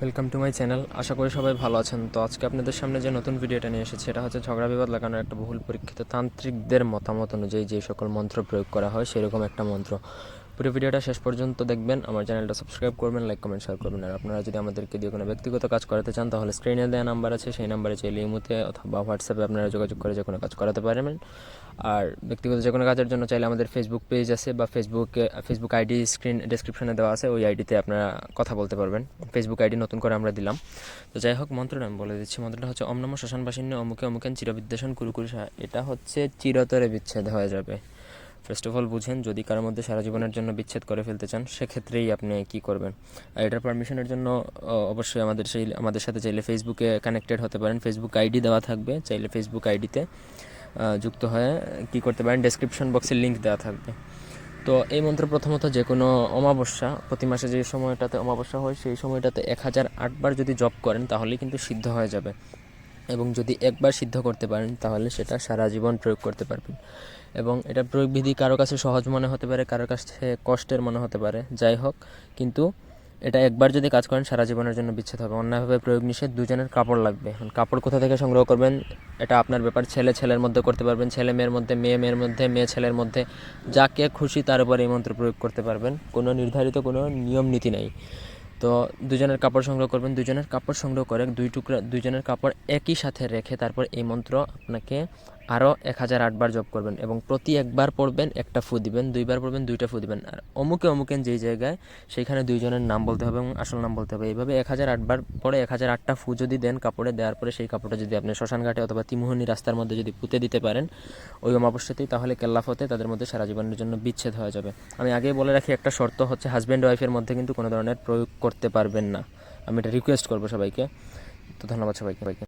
Welcome to my channel আশা করি সবাই ভালো আছেন। তো আজকে আপনাদের সামনে যে নতুন ভিডিওটা নিয়ে এসেছি এটা হচ্ছে ঝগড়া বিবাদ লাগানোর একটা বহুল পরীক্ষিত তান্ত্রিকদের মতামত অনুযায়ী যে সকল মন্ত্র প্রয়োগ করা হয়, সেরকম একটা মন্ত্র। পুরো ভিডিওটা শেষ পর্যন্ত দেখবেন। আমার চ্যানেলটা সাবস্ক্রাইব করবেন লাইক কমেন্ট শেয়ার করবেন। আর আপনারা যদি আমাদেরকে দিয়ে কোনো ব্যক্তিগত কাজ করাতে চান, তাহলে স্ক্রিনে দেওয়া নাম্বার আছে। সেই নাম্বারে চাইলে ইমুতে অথবা হোয়াটসঅ্যাপে আপনারা যোগাযোগ করে যে কোনো কাজ করাতে পারবেন। আর ব্যক্তিগত যে কোনো কাজের জন্য চাইলে আমাদের ফেসবুক পেজ আছে বা ফেসবুকে ফেসবুক আইডি স্ক্রিন ডেসক্রিপশনে দেওয়া আছে। ওই আইডিতে আপনারা কথা বলতে পারবেন। ফেসবুক আইডি নতুন করে আমরা দিলাম। তো যাই হোক, মন্ত্রটা আমি বলে দিচ্ছি। মন্ত্রটা হচ্ছে অম নম শ্মশানবাসিন্য অমুকে অমুকেন চিরবিদ্বেষণ কুরুকুরু এটা হচ্ছে চিরতরে বিচ্ছেদ হয়ে যাবে। ফার্স্ট অফ অল বুঝেন, যদি কারোর মধ্যে সারা জীবনের জন্য বিচ্ছেদ করে ফেলতে চান, সেক্ষেত্রেই আপনি কি করবেন? আর এটার পারমিশনের জন্য অবশ্যই আমাদের সেই, আমাদের সাথে চাইলে ফেসবুকে কানেক্টেড হতে পারেন। ফেসবুক আইডি দেওয়া থাকবে। চাইলে ফেসবুক আইডিতে যুক্ত হয়ে কি করতে পারেন? ডেসক্রিপশন বক্সের লিঙ্ক দেওয়া থাকবে। তো এই মন্ত্র প্রথমত যে কোনো অমাবস্যা, প্রতি মাসে যে সময়টাতে অমাবস্যা হয়, সেই সময়টাতে এক হাজার আটবার যদি জপ করেন, তাহলেই কিন্তু সিদ্ধ হয়ে যাবে। এবং যদি একবার সিদ্ধ করতে পারেন, তাহলে সেটা সারা জীবন প্রয়োগ করতে পারবেন। এবং এটা প্রয়োগ বিধি কারও কাছে সহজ মনে হতে পারে কারোর কাছে কষ্টের মনে হতে পারে। যাই হোক, কিন্তু এটা একবার যদি কাজ করেন, সারা জীবনের জন্য বিচ্ছেদ হবে। অন্যভাবে প্রয়োগ নিষেধ, দুজনের কাপড় লাগবে। কাপড় কোথা থেকে সংগ্রহ করবেন, এটা আপনার ব্যাপার। ছেলে ছেলের মধ্যে করতে পারবেন, ছেলে মেয়ের মধ্যে, মেয়ে মেয়ের মধ্যে, মেয়ে ছেলের মধ্যে। যাকে খুশি তার উপর এই মন্ত্র প্রয়োগ করতে পারবেন। কোনো নির্ধারিত কোনো নিয়ম নীতি নেই। তো দুজনের কাপড় সংগ্রহ করবেন, দুজনের কাপড় সংগ্রহ করে দুই টুকরা, দুজনের কাপড় একই সাথে রেখে তারপর এই মন্ত্র আপনাকে আরও এক হাজার আটবার জপ করবেন এবং প্রতি একবার পড়বেন, একটা ফু দিবেন, দুইবার পড়বেন, দুইটা ফু দিবেন। আর অমুকে অমুকেন যেই জায়গায়, সেইখানে দুইজনের নাম বলতে হবে এবং আসল নাম বলতে হবে। এইভাবে এক হাজার আটবার পরে এক হাজার আটটা ফু যদি দেন কাপড়ে, দেওয়ার পরে সেই কাপড়টা যদি আপনি শ্মশানঘাটে অথবা তিমুহনি রাস্তার মধ্যে যদি পুঁতে দিতে পারেন, ওই অমাবস্যাতেই তাহলে কেল্লাফতে তাদের মধ্যে সারা জীবনের জন্য বিচ্ছেদ হয়ে যাবে। আমি আগেই বলে রাখি, একটা শর্ত হচ্ছে হাজব্যান্ড ওয়াইফের মধ্যে কিন্তু কোনো ধরনের প্রয়োগ করতে পারবেন না। আমি এটা রিকোয়েস্ট করব সবাইকে। তো ধন্যবাদ সবাইকে।